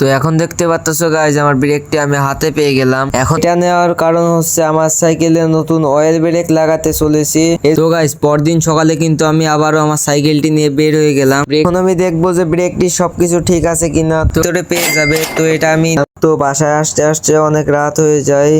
তো এখন দেখতে পাচ্ছ গাইজ আমার ব্রেকটি আমি হাতে পেয়ে গেলাম। এখন এটা নেওয়ার কারণ হচ্ছে আমার সাইকেলে নতুন অয়েল ব্রেক লাগাতে চলেছি। তো গাইজ পরদিন সকালে কিন্তু আমি আবারও আমার সাইকেলটি নিয়ে বের হয়ে গেলাম। এখন আমি দেখব যে ব্রেকটি সবকিছু ঠিক আছে কিনা। তো পেয়ে যাবে। তো এটা আমি তো বাসায় আসতে আসতে অনেক রাত হয়ে যায়।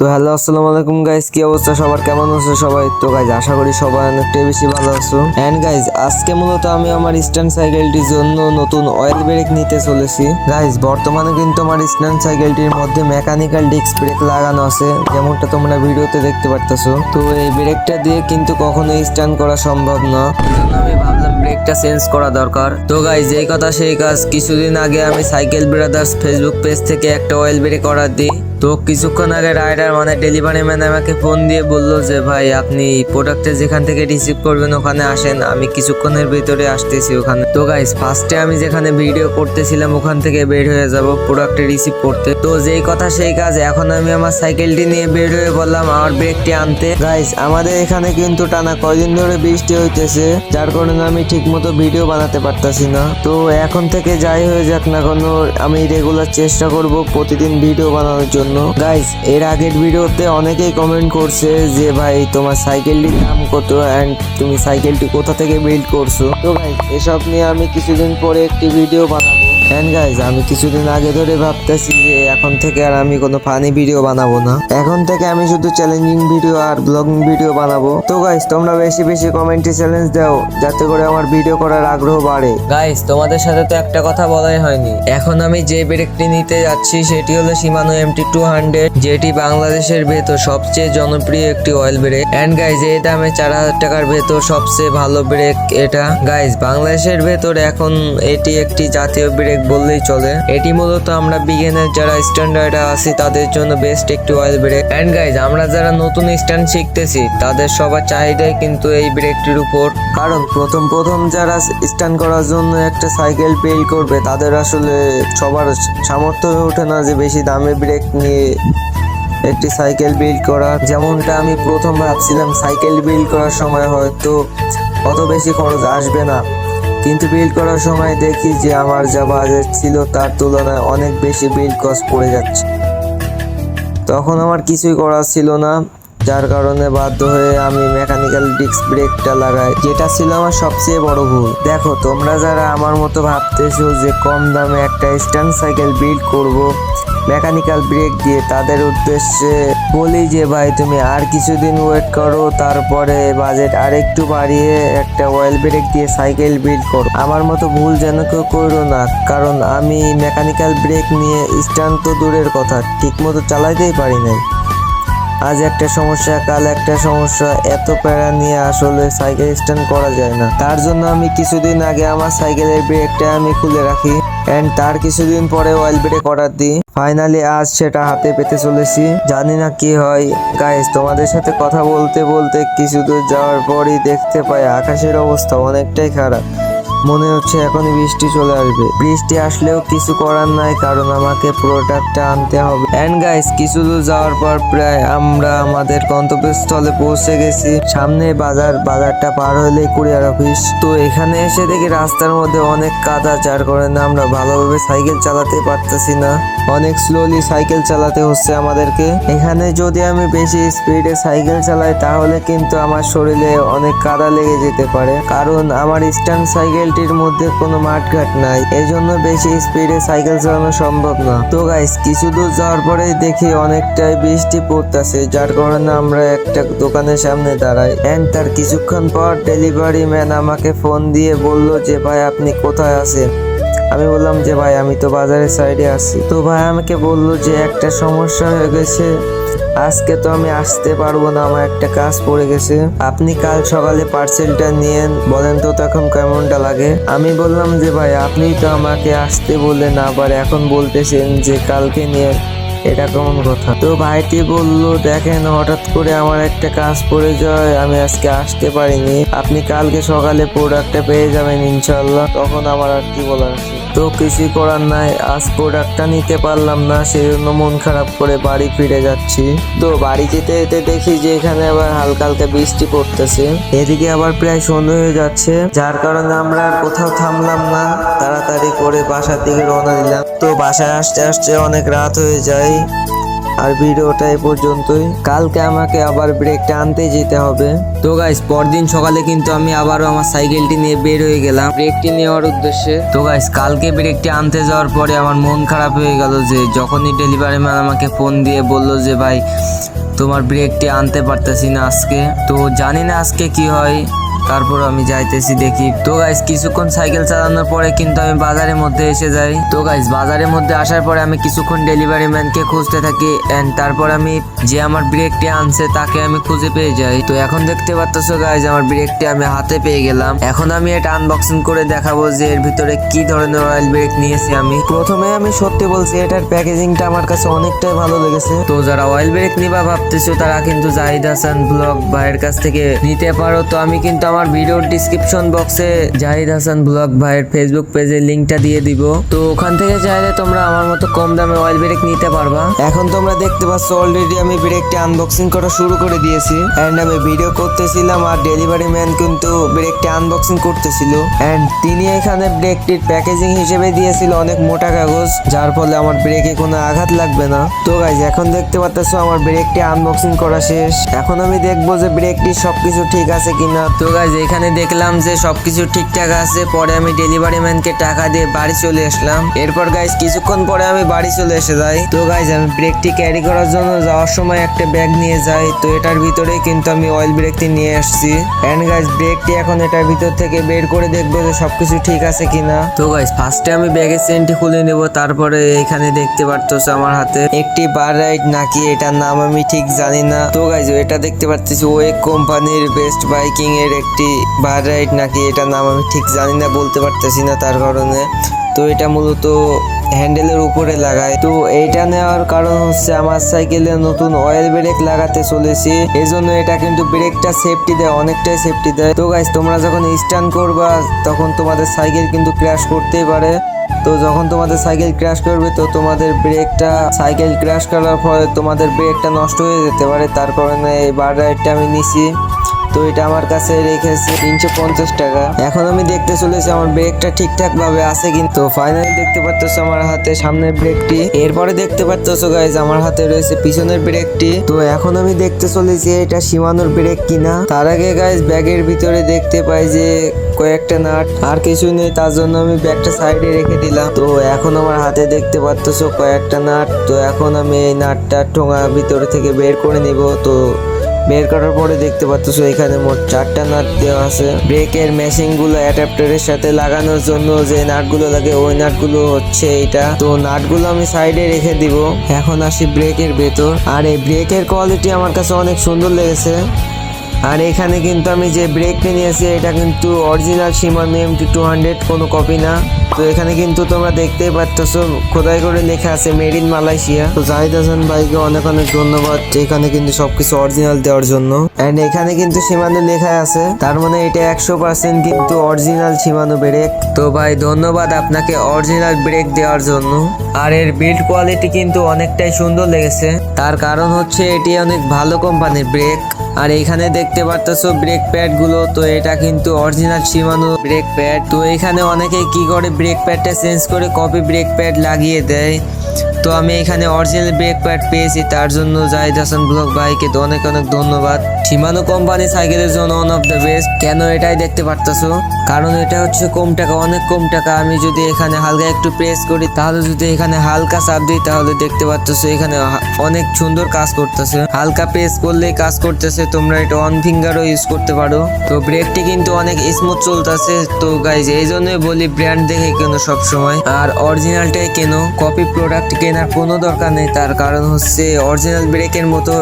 তো হ্যালো, আসসালামু আলাইকুম গাইস কি অবস্থা? সবার কেমন আছো সবাই? তো গাইজ আশা করি সবাই অনেকটাই বেশি ভালো আছো। এন্ড গাইজ আজকে মূলত আমি আমার স্ট্যান্ড সাইকেলটির জন্য নতুন অয়েল ব্রেক নিতে চলেছি। গাইজ বর্তমানে কিন্তু আমার স্ট্যান্ড সাইকেলটির মধ্যে মেকানিক্যাল ডিস্ক ব্রেক লাগানো আছে, যেমনটা তোমরা ভিডিওতে দেখতে পারতেছো। তো এই ব্রেকটা দিয়ে কিন্তু কখনোই স্ট্যান্ড করা সম্ভব না। আমি ভাবলাম ব্রেকটা চেঞ্জ করা দরকার। তো গাইজ এই কথা সেই কাজ, কিছুদিন আগে আমি সাইকেল ব্রাদার্স ফেসবুক পেজ থেকে একটা অয়েল ব্রেক অর্ডার দিই। তো কিছুক্ষণ আগে রাইডার মানে ডেলিভারি ম্যান আমাকে ফোন দিয়ে বলল যে, ভাই, আপনি প্রোডাক্টটা যেখান থেকে রিসিভ করবেন ওখানে আসেন। আমি কিছুক্ষণের ভিতরে আসতেছি ওখানে। তো গাইস ফার্স্টে আমি যেখানে ভিডিও করতেছিলাম ওখান থেকে বের হয়ে যাব প্রোডাক্টে রিসিভ করতে। তো যেই কথা সেই কাজ, এখন আমি আমার সাইকেলটি নিয়ে বের হয়ে বললাম আমার ব্রেকটি আনতে। গাইস আমাদের এখানে কিন্তু টানা কয়দিন ধরে বৃষ্টি হইতেছে, যার কারণে আমি ঠিক মতো ভিডিও বানাতে পারতাছি না। তো এখন থেকে যাই হয়ে যাক না কোনো, আমি রেগুলার চেষ্টা করব প্রতিদিন ভিডিও বানানোর জন্য। গাইস এর আগের ভিডিওতে অনেকেই কমেন্ট করছে যে, ভাই, তোমার সাইকেলটির দাম কত অ্যান্ড তুমি সাইকেলটি কোথা থেকে বিল্ড করছ? তো গাইস এসব নিয়ে আমি কিছুদিন পরে একটি ভিডিও বানাবো। অ্যান্ড গাইস আমি কিছুদিন আগে ধরে ভাবতেছি যে এখন থেকে আর আমি কোনো ফানি ভিডিও বানাবো না। এখন থেকে আমি শুধু চ্যালেঞ্জিং ভিডিও আর ব্লগিং ভিডিও বানাবো। তো গাইস তোমরা বেশি বেশি কমেন্টে চ্যালেঞ্জ দাও, যাতে করে আমার ভিডিও করার আগ্রহ বাড়ে। গাইস তোমাদের সাথে তো একটা কথা বলাই হয়নি। এখন আমি যে ব্রেকটি নিতে যাচ্ছি, সেটি হলো সীমানো এমটি টু হান্ড্রেড যেটি বাংলাদেশের ভেতর সবচেয়ে জনপ্রিয় একটি অয়েল ব্রেক অ্যান্ড গাইজ এই দামে চার হাজার টাকার ভেতর সবচেয়ে ভালো ব্রেক এটা। গাইজ বাংলাদেশের ভেতর এখন এটি একটি জাতীয় ব্রেক বললেই চলে। এটি মূলত আমরা বিজ্ঞানের যারা স্ট্যান্ডার্ড আছি, তাদের জন্য বেস্ট একটি অয়েল ব্রেক অ্যান্ড গাইজ আমরা যারা নতুন স্ট্যান্ড শিখতেছি, তাদের সবার চাহিদাই কিন্তু এই ব্রেকটির উপর। কারণ প্রথম প্রথম যারা স্ট্যান্ড করার জন্য একটা সাইকেল বিল্ড করবে, তাদের আসলে সবার সামর্থ্য হয়ে ওঠে না যে বেশি দামে ব্রেক নিয়ে একটি সাইকেল বিল্ড করা। যেমনটা আমি প্রথম ভাবছিলাম সাইকেল বিল্ড করার সময় হয়তো অত বেশি খরচ আসবে না। কিন্তু বিল্ড করার সময় দেখি যে আমার যা বাজেট ছিল তার তুলনায় অনেক বেশি বিল্ড কস্ট পড়ে যাচ্ছে। তখন আমার কিছুই করার ছিল না। যার কারণে বাধ্য হয়ে আমি মেকানিক্যাল ডিস্ক ব্রেকটা লাগাই, যেটা ছিল আমার সবচেয়ে বড় ভুল। দেখো, তোমরা যারা আমার মতো ভাবতেছো যে কম দামে একটা স্ট্যান্ড সাইকেল বিল্ড করব মেকানিক্যাল ব্রেক দিয়ে, তাদের উদ্দেশ্যে বলি যে ভাই, তুমি আর কিছুদিন ওয়েট করো, তারপরে বাজেট আরেকটু বাড়িয়ে একটা অয়েল ব্রেক দিয়ে সাইকেল বিল্ড করো। আমার মতো ভুল যেন কেউ করো না, কারণ আমি মেকানিক্যাল ব্রেক নিয়ে স্ট্যান্ড তো দূরের কথা, ঠিকমতো চালাইতেই পারি নাই। আজ একটা সমস্যা, কাল একটা সমস্যা। এত প্যারা নিয়ে আসলে সাইকেল স্ট্যান্ড করা যায় না। তার জন্য আমি কিছুদিন আগে আমার সাইকেলের ব্রেকটা আমি খুলে রাখি। এন্ড তার কিছুদিন পরে অয়েল ব্রেক অর্ডার দিই। ফাইনালি আজ সেটা হাতে পেতে চলেছি। জানি না কি হয়। গাইস তোমাদের সাথে কথা বলতে বলতে কিছু দূর যাওয়ার পরই দেখতে পাই আকাশের অবস্থা অনেকটাই খারাপ। মনে হচ্ছে এখনই বৃষ্টি চলে আসবে। বৃষ্টি আসলেও কিছু করার নাই, কারণ আমাকে প্রোডাক্টটা আনতে হবে। এন্ড গাইস কিছু দূর যাওয়ার পর প্রায় আমরা আমাদের গন্তব্যস্থলে পৌঁছে গেছি। সামনে বাজার, বাজারটা পার হলে কুরিয়ার অফিস। তো এখানে এসে দেখি রাস্তার মধ্যে অনেক কাদা, যার কারণে আমরা ভালোভাবে সাইকেল চালাতে পারতেছি না। অনেক স্লোলি সাইকেল চালাতে হচ্ছে আমাদেরকে। এখানে যদি আমি বেশি স্পিডে সাইকেল চালাই, তাহলে কিন্তু আমার শরীরে অনেক কাদা লেগে যেতে পারে। কারণ আমার স্ট্যান্ড সাইকেলটির মধ্যে কোনো মাঠঘাট নাই। এই জন্য বেশি স্পিডে সাইকেল চালানো সম্ভব না। তো গাইস কিছু দূর যাওয়ার পরেই দেখি অনেকটাই বৃষ্টি পড়তেছে, যার কারণে আমরা একটা দোকানের সামনে দাঁড়াই। এন্ড তার কিছুক্ষণ পর ডেলিভারি ম্যান আমাকে ফোন দিয়ে বলল যে, ভাই, আপনি কোথায় আছেন? আমি বললাম যে, ভাই, আমি তো বাজারের সাইডে আছি। তো ভাই আমাকে বলল যে, একটা সমস্যা হয়ে গেছে। আজকে তো আমি আসতে পারব না, আমার একটা কাজ পড়ে গেছে। আপনি কাল সকালে পার্সেলটা নিয়েন, বলেন তো তখন কেমনটা লাগে? আমি বললাম যে, ভাই, আপনি তো আমাকে আসতে বললেন, আবার এখন বলতেছেন যে, কালকে নিয়ে এটা কেমন কথা? তো ভাইটি বলল, দেখেন, হঠাৎ করে আমার একটা কাজ পড়ে যায়, আমি আজকে আসতে পারিনি। আপনি কালকে সকালে প্রোডাক্টটা পেয়ে যাবেন ইনশাল্লাহ তখন আমার আর কি বলার আছে? তো কিছুই করার নাই, আজ প্রোডাক্টটা নিতে পারলাম না সেই জন্য মন খারাপ করে বাড়ি ফিরে যাচ্ছি। তো বাড়ি যেতে যেতে দেখি যে এখানে আবার হালকা হালকা বৃষ্টি পড়তেছে। এদিকে আবার প্রায় সন্ধ্যা হয়ে যাচ্ছে, যার কারণে আমরা কোথাও থামলাম না। তাড়াতাড়ি করে বাসার দিকে রওনা দিলাম। তো বাসায় আসতে আসতে অনেক রাত হয়ে যায়। আর ভিডিওটা এ পর্যন্তই। কালকে আমাকে আবার ব্রেকটা আনতে যেতে হবে। তো গাইস পরদিন সকালে কিন্তু আমি আবারও আমার সাইকেলটি নিয়ে বের হয়ে গেলাম। ব্রেকটি নেওয়ার উদ্দেশ্যে। তো গাইস কালকে ব্রেকটি আনতে যাওয়ার পরে আমার মন খারাপ হয়ে গেল যে যখনই ডেলিভারি ম্যান আমাকে ফোন দিয়ে বলল যে, ভাই, তোমার ব্রেকটি আনতে পারতেছি না আজকে। তো জানি না আজকে কি হয়। তারপর আমি যাইতেছি দেখি। তো গাইস কিছুক্ষণ সাইকেল চালানোর পরে কিন্তু আমি বাজারের মধ্যে এসে যাই। তো গাইস বাজারের মধ্যে আসার পরে আমি কিছুক্ষণ ডেলিভারি ম্যানকে খুঁজতে থাকি এন্ড তারপর আমি যে আমার ব্রেকটি আনছে, তাকে আমি খুঁজে পেয়ে যাই। তো এখন দেখতে পাচ্ছ গাইস আমার ব্রেকটি আমি হাতে পেয়ে গেলাম। এখন আমি এটা আনবক্সিং করে দেখাবো যে এর ভিতরে কি ধরনের অয়েল ব্রেক নিয়েছি আমি। প্রথমে আমি সত্যি বলছি, এটার প্যাকেজিংটা আমার কাছে অনেকটাই ভালো লেগেছে। তো যারা অয়েল ব্রেক নিবা ভাবতেছো, তারা কিন্তু জাহিদ হাসান ব্লগ ভাইয়ের কাছ থেকে নিতে পারো। তো আমি কিন্তু আমার ভিডিওর ডিসক্রিপশন বক্সে জাহিদ হাসান ব্লগ ভাইয়ের ফেসবুক পেজের লিংকটা দিয়ে দিব। তো ওখান থেকে চাইলে তোমরা আমার মতো কম দামে অয়েল ব্রেক নিতে পারবা। এখন তোমরা দেখতে পাচ্ছ অলরেডি আমি ব্রেকটি আনবক্সিং করা শুরু করে দিয়েছি। এন্ড আমি ভিডিও করতেছিলাম আর ডেলিভারি ম্যান কিন্তু ব্রেকটি আনবক্সিং করতেছিল। এন্ড তিনি এখানে ব্রেকটির প্যাকেজিং হিসেবে দিয়েছিল অনেক মোটা কাগজ, যার ফলে আমার ব্রেকে কোনো আঘাত লাগবে না। তো গাইজ এখন দেখতে পাচ্ছ আমার ব্রেকটি আনবক্সিং করা শেষ। এখন আমি দেখব যে ব্রেকটির সবকিছু ঠিক আছে কিনা। তো গাইজ এখানে দেখলাম যে সবকিছু ঠিকঠাক আছে, পরে আমি ডেলিভারি ম্যানকে টাকা দিয়ে বাড়ি চলে আসলাম। এরপর গাইজ কিছুক্ষণ পরে আমি বাড়ি চলে এসে যাই। তো গাইজ আমি ব্রেকটি ক্যারি করার জন্য যাওয়ার সময় একটা ব্যাগ নিয়ে যাই। তো এটার ভিতরে কিন্তু আমি অয়েল ব্রেকটি নিয়ে আসছি। এন্ড গাইজ ব্রেকটি এখন এটার ভিতর থেকে বের করে দেখব যে সবকিছু ঠিক আছে কিনা। তো গাইজ ফার্স্টে আমি ব্যাগের চেনটি খুলে নেব, তারপরে এখানে দেখতে পারতেছো আমার হাতে একটি বার রাইড নাকি এটার নাম আমি ঠিক জানি না। তো গাইজ এটা দেখতে পারতেছি ওয়েক কোম্পানির বেস্ট বাইকিং এর একটি বার রাইড নাকি এটার নাম আমি ঠিক জানি না, বলতে পারতেছি না তার কারণে। তো এটা মূলত হ্যান্ডেলের উপরে লাগায়। তো এইটা নেওয়ার কারণ হচ্ছে আমার সাইকেলে নতুন অয়েল ব্রেক লাগাতে চলেছি। এই জন্য এটা কিন্তু ব্রেকটা সেফটি দেয়, অনেকটাই সেফটি দেয়। তো গাইজ তোমরা যখন স্ট্যান্ড করবা, তখন তোমাদের সাইকেল কিন্তু ক্র্যাশ করতেই পারে। তো যখন তোমাদের সাইকেল ক্র্যাশ করবে, তো তোমাদের ব্রেকটা সাইকেল ক্র্যাশ করার ফলে তোমাদের ব্রেকটা নষ্ট হয়ে যেতে পারে। তার কারণে এই বার রাইডটা আমি নিছি। তো এটা আমার কাছে রেখেছে তিনশো পঞ্চাশ টাকা। এখন আমি দেখতে চলেছি আমার ব্রেকটা ঠিকঠাক ভাবে আছে কিন্তু ফাইনালি দেখতে পাচ্ছ আমার হাতে সামনের ব্রেকটি। এরপরে দেখতে পাচ্ছ গাইজ আমার হাতে রয়েছে পিছনের ব্রেকটি। তো এখন আমি দেখতে চলেছি এটা সীমানোর ব্রেক কিনা। তার আগে গাইজ ব্যাগের ভিতরে দেখতে পাই যে কয়েকটা নাট, আর কিছু নেই, তার জন্য আমি ব্যাগটা সাইডে রেখে দিলাম। তো এখন আমার হাতে দেখতে পাচ্ছ কয়েকটা নাট। তো এখন আমি এই নাটটা ঠোঙা ভিতরে থেকে বের করে নিব। তো বের করার পরে দেখতে পাচ্ছ এখানে মোট চারটা নাট দেওয়া আছে। ব্রেকের মেশিনগুলো অ্যাডাপ্টারের সাথে লাগানোর জন্য যে নাটগুলো লাগে ওই নাটগুলো হচ্ছে এটা তো নাটগুলো আমি সাইডে রেখে দিব। এখন আসি ব্রেকের ভেতর। আর এই ব্রেকের কোয়ালিটি আমার কাছে অনেক সুন্দর লেগেছে। আর এখানে কিন্তু আমি যে ব্রেকটা নিয়েছি, এটা কিন্তু original Shimano MT two hundred কোনো কপি না। তো এখানে কিন্তু তোমরা দেখতেই পাচ্ছ খোদাই করে লেখা আছে মেড ইন মালয়েশিয়া। তো জাহিদ হাসান ভাইকে অনেক অনেক ধন্যবাদ এখানে কিন্তু সবকিছু অরিজিনাল দেওয়ার জন্য। এন্ড এখানে কিন্তু সীমানো লেখা আছে। তার মানে এটা একশো পার্সেন্ট কিন্তু অরিজিনাল সীমানো ব্রেক তো ভাই, ধন্যবাদ আপনাকে অরিজিনাল ব্রেক দেওয়ার জন্য। আর এর বিল্ড কোয়ালিটি কিন্তু অনেকটাই সুন্দর লেগেছে। তার কারণ হচ্ছে এটি অনেক ভালো কোম্পানির ব্রেক আর এখানে দেখতে পারতেছো ব্রেক প্যাডগুলো, তো এটা কিন্তু অরিজিনাল শিমানো ব্রেক প্যাড তো এখানে অনেকে কি করে ব্রেক প্যাডটা চেঞ্জ করে কপি ব্রেক প্যাড লাগিয়ে দেয়। তো আমি এখানে অরিজিনাল ব্রেক প্যাড পেয়েছি, তার জন্য জাহিদ হাসান ব্লক ভাইকে অনেক অনেক ধন্যবাদ। সীমানো কোম্পানি সাইকেলের জন্য ওয়ান অফ দ্য বেস্ট কেন এটাই দেখতে পারতেছো? কারণ এটা হচ্ছে কম টাকা, অনেক কম টাকা। আমি যদি এখানে হালকা একটু প্রেস করি, তাহলে যদি এখানে হালকা চাপ দিই, তাহলে দেখতে পারতেছো এখানে অনেক সুন্দর কাজ করতেছে। হালকা প্রেস করলেই কাজ করতেছে, তোমরা এটা অন ফিঙ্গারও ইউজ করতে পারো। তো ব্রেকটি কিন্তু অনেক স্মুথ চলতেছে। তো গাইজ এই জন্যই বলি ব্র্যান্ড দেখে কেন সবসময়। আর অরিজিনালটাই কেন? কপি প্রোডাক্ট কেনার কোনো দরকার নেই। তার কারণ হচ্ছে অরিজিনাল ব্রেকের মতো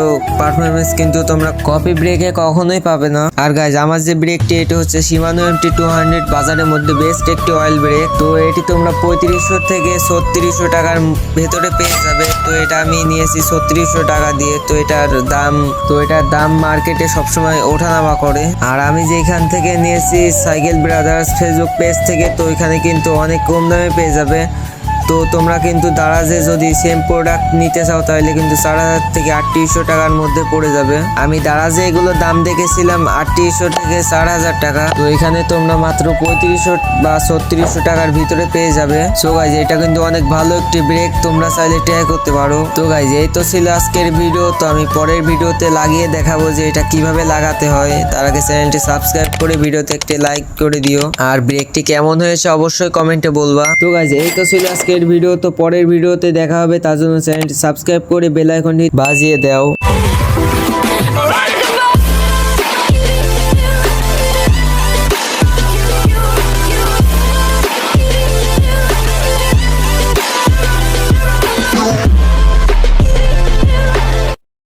পারফরমেন্স কিন্তু তোমরা কপি ব্রেকে কখনোই পাবে না। আর গাইজ আমার যে ব্রেকটি এটি হচ্ছে সীমানো এমটি টু হান্ড্রেড বাজারের মধ্যে বেস্ট একটি অয়েল ব্রেক তো এটি তোমরা পঁয়ত্রিশশো থেকে ছত্রিশশো টাকার ভেতরে পেয়ে যাবে। তো এটা আমি নিয়েছি ছত্রিশশো টাকা দিয়ে। তো এটার দাম, তো এটার দাম মার্কেটে সবসময় ওঠানামা করে। আর আমি যেখান থেকে নিয়েছি সাইকেল ব্রাদার্স ফেসবুক পেজ থেকে, তো এখানে কিন্তু অনেক কম দামে পেয়ে যাবে। তো তোমরা কিন্তু দারাজে যদি সেম প্রোডাক্ট নিতে চাও, তাহলে কিন্তু চার হাজার থেকে আটত্রিশশো টাকার মধ্যে পড়ে যাবে। আমি দারাজে এগুলো দাম দেখেছিলাম, আটত্রিশশো থেকে চার হাজার টাকা। তো এখানে তোমরা মাত্র পঁয়ত্রিশশো বা ছত্রিশশো টাকার ভিতরে পেয়ে যাবে। সো গাইজ এটা কিন্তু অনেক ভালো একটি ব্রেক তোমরা চাইলে ট্রাই করতে পারো। তো গাইজ এই তো ছিল আজকের ভিডিও তো আমি পরের ভিডিওতে লাগিয়ে দেখাবো যে এটা কীভাবে লাগাতে হয়। তার আগে চ্যানেলটি সাবস্ক্রাইব করে ভিডিওতে একটি লাইক করে দিও। আর ব্রেকটি কেমন হয়েছে অবশ্যই কমেন্টে বলবা। তো গাইজ এই তো ছিল আজকের ভিডিও তো পরের ভিডিওতে দেখা হবে, তার জন্য চ্যানেলটি সাবস্ক্রাইব করে বেল আইকনটি বাজিয়ে দাও।